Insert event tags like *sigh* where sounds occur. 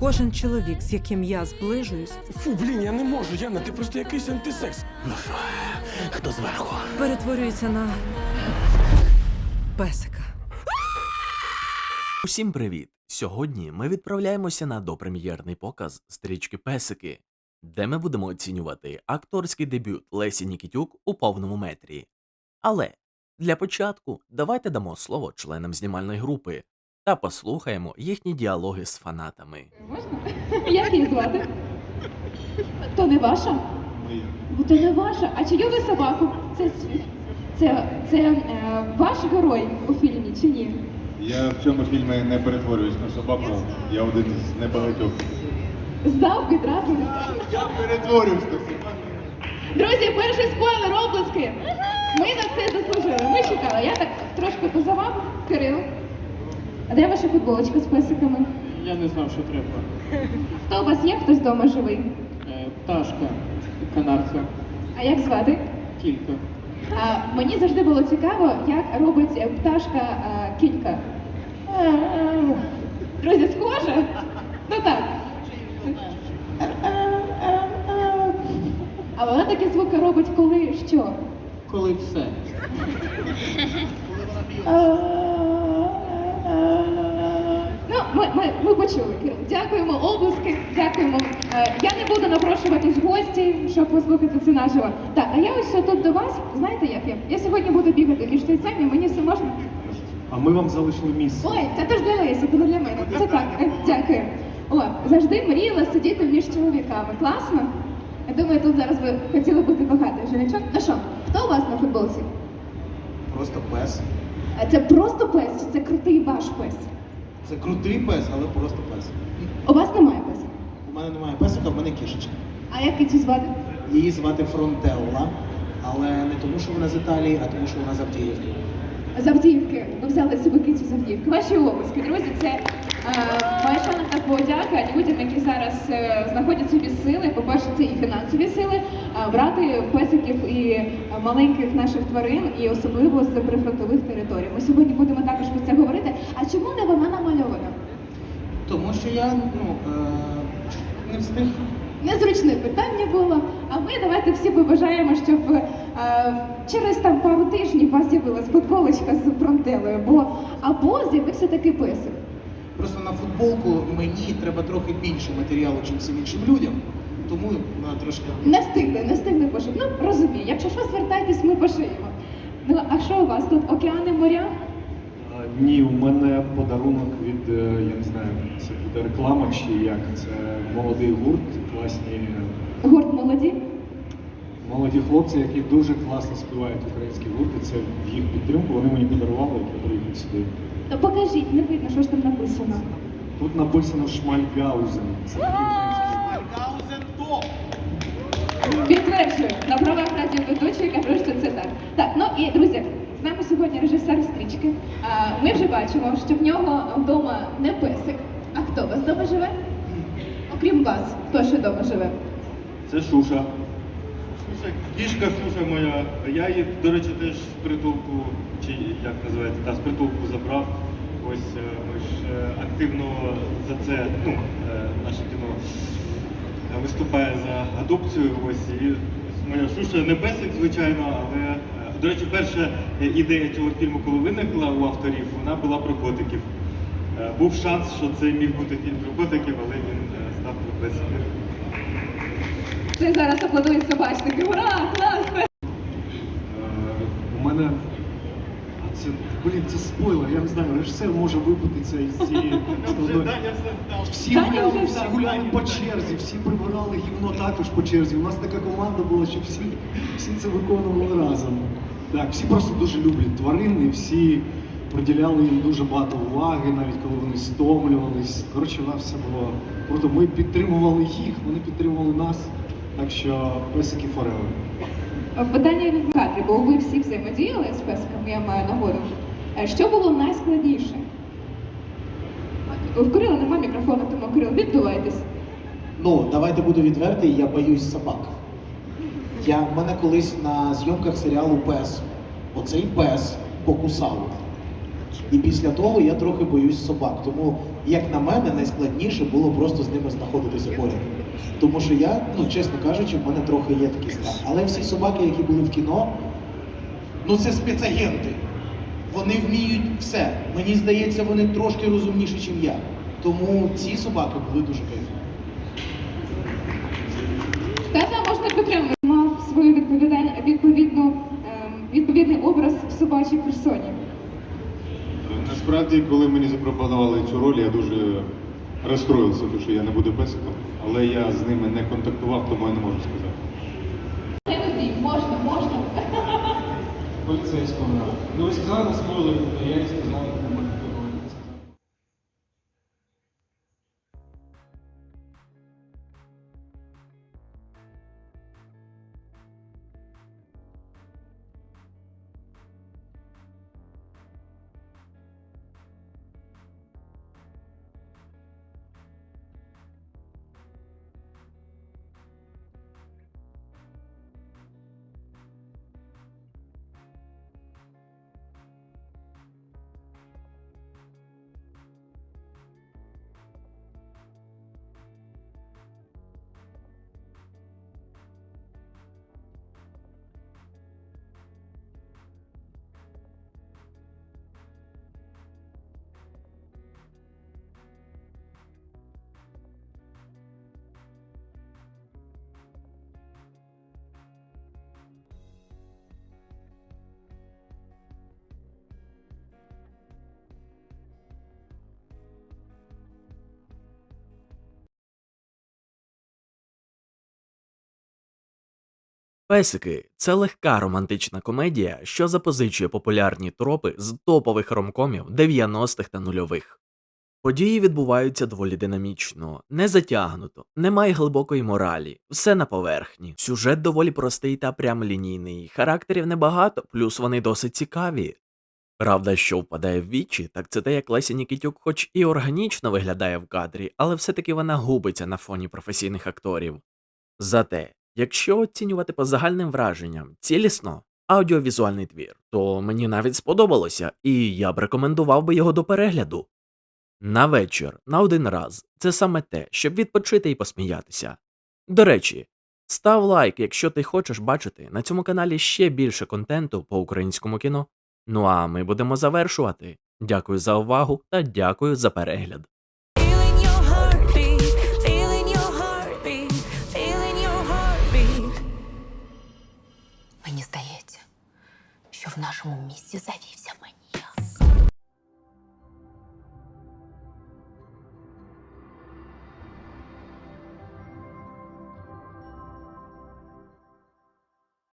Кожен чоловік, з яким я зближуюсь, Фу, блін, я не можу, Яна, ти просто якийсь антисекс. Ну що, хто зверху? перетворюється на песика. Усім привіт! Сьогодні ми відправляємося на допрем'єрний показ стрічки Песики, де ми будемо оцінювати акторський дебют Лесі Нікітюк у повному метрі. Але для початку давайте дамо слово членам знімальної групи та послухаємо їхні діалоги з фанатами. Можна? *laughs* Як її звати? То не ваша? Моя. Бо то не ваша. А чию ви собаку? Це, це, це е, ваш герой у фільмі чи ні? Я в цьому фільмі не перетворююсь на собаку. Я один з небагатьох. Здав відразу. Я перетворююсь на собаку. Друзі, перший спойлер облиски. Ми на це заслужили. Ми чекали. Я так трошки позавав. Кирил. А де ваша футболочка з песиками? Я не знав, що треба. Хто у вас є? Хтось вдома живий? Е, Пташка, канарка, А як звати? кілька. А, мені завжди було цікаво, як робить е, пташка а, кілька. Друзі, схоже? Ну так. А вона такі звуки робить, коли що? Коли все. Ми, ми, ми почули, Кирил. Дякуємо, облиски, дякуємо. Е, я не буду напрошуватись гості, щоб послухати це наживо. Так, а я ось тут до вас, знаєте як я? Я сьогодні буду бігати між тайцями, мені все можна. А ми вам залишили місце. Ой, це теж для Лесі, це не для мене. Це так, е, дякую. О, завжди мріяла сидіти між чоловіками. Класно? Я думаю, тут зараз ви хотіли бути багатий жіночок. Ну що, хто у вас на футболці? Просто пес. А це просто пес чи це крутий ваш пес? Це крутий пес, але просто пес. У вас немає песика? У мене немає песика, в мене кішечка. А як кицю звати? Її звати Фронтелла, але не тому, що вона з Італії, а тому, що вона з Авдіївки. З Авдіївки. Ми взяли собі кицю з Авдіївки. Ваші обласки, друзі, це моя шана та подяка людям, які зараз е, знаходять собі сили. По-перше, це і фінансові сили, е, брати песиків і е, маленьких наших тварин, і особливо з прифронтових територій. Ми сьогодні будемо також про це говорити. А чому не вона намальована? Тому що я ну, е, не встиг. Незручне питання було. А ми давайте всі побажаємо, щоб е, через там пару тижнів у вас з'явилась футболочка з фронтелою, бо або з'явився такий песик. Просто на футболку мені треба трохи більше матеріалу, ніж всім іншим людям. Тому вона трошки. Не встигли, не встигли пошити. Ну розумію, якщо що, звертайтесь, ми пошиємо. Ну а що у вас тут? Океани, моря? А, Ні, у мене подарунок від, е, я не знаю, це буде реклама чи як. Це молодий гурт, класні Гурт молоді? молоді хлопці, які дуже класно співають українські гурти. Це в їх підтримку. Вони мені подарували, як я приїхав сюди. То покажіть, не видно, що ж там написано. Тут написано Шмальгаузен. Це український. Підтверджую, на правах радіоведучої кажу, що це так. Так, ну і друзі, з нами сьогодні режисер стрічки. А, ми вже бачимо, що в нього вдома не песик. А хто у вас вдома живе? Окрім вас, хто ще вдома живе? Це Шуша. Шуша, кішка Шуша моя. Я її, до речі, теж з притулку, чи як називається, та, з притулку забрав. Ось е, ми ж е, активно за це, ну, е, наше кіно виступає за адопцію. Ось і моя Шуша не песик, звичайно, але до речі, перша ідея цього фільму, коли виникла у авторів, вона була про котиків. Був шанс, що це міг бути фільм про котиків, але він став про песиків. Це зараз аплодують собачники. Ура! Клас! Е, У мене. А це, блін, це спойлер, я не знаю, режисер може випутатися із цієї складної. Всі гуляли, вже всі гуляли по черзі, всі прибирали гівно також по черзі. У нас така команда була, що всі, всі це виконували разом. Так, всі просто дуже люблять тварин і всі приділяли їм дуже багато уваги, навіть коли вони стомлювались. Коротше, у нас все було круто. Ми підтримували їх, вони підтримували нас. Так що песики forever. Питання від кадрі, бо ви всі взаємодіяли з песиками, я маю нагоду. Е, Що було найскладніше? В Кирила немає мікрофону, тому Кирил, віддувайтесь. Ну, давайте буду відвертий, я боюсь собак. Я в мене колись на зйомках серіалу Пес. Оцей пес покусав. І після того я трохи боюсь собак. Тому, як на мене, найскладніше було просто з ними знаходитися поряд. Тому що я, ну чесно кажучи, в мене трохи є такий страх. Але всі собаки, які були в кіно, ну це спецагенти. Вони вміють все. Мені здається, вони трошки розумніші, ніж я. Тому ці собаки були дуже кайфові. Тата можна підтримати. Мав свою відповідальну відповідну ем, відповідний образ в собачій персоні. Насправді, коли мені запропонували цю роль, я дуже розстроївся, тому що я не буду песиком, але я з ними не контактував, тому я не можу сказати. Іноді можна, можна. Поліцейського. Ну ви сказали на я їй сказав, Песики це легка романтична комедія, що запозичує популярні тропи з топових ромкомів 90-х та нульових. Події відбуваються доволі динамічно, не затягнуто, немає глибокої моралі, все на поверхні. Сюжет доволі простий та прямолінійний, характерів небагато, плюс вони досить цікаві. Правда, що впадає в вічі, так це те, як Леся Нікітюк хоч і органічно виглядає в кадрі, але все-таки вона губиться на фоні професійних акторів. Зате, якщо оцінювати по загальним враженням цілісно аудіовізуальний твір, то мені навіть сподобалося, і я б рекомендував би його до перегляду. На вечір, на один раз, це саме те, щоб відпочити і посміятися. До речі, став лайк, якщо ти хочеш бачити на цьому каналі ще більше контенту по українському кіно. Ну а ми будемо завершувати. Дякую за увагу та дякую за перегляд. Мені здається, що в нашому місті завівся мені.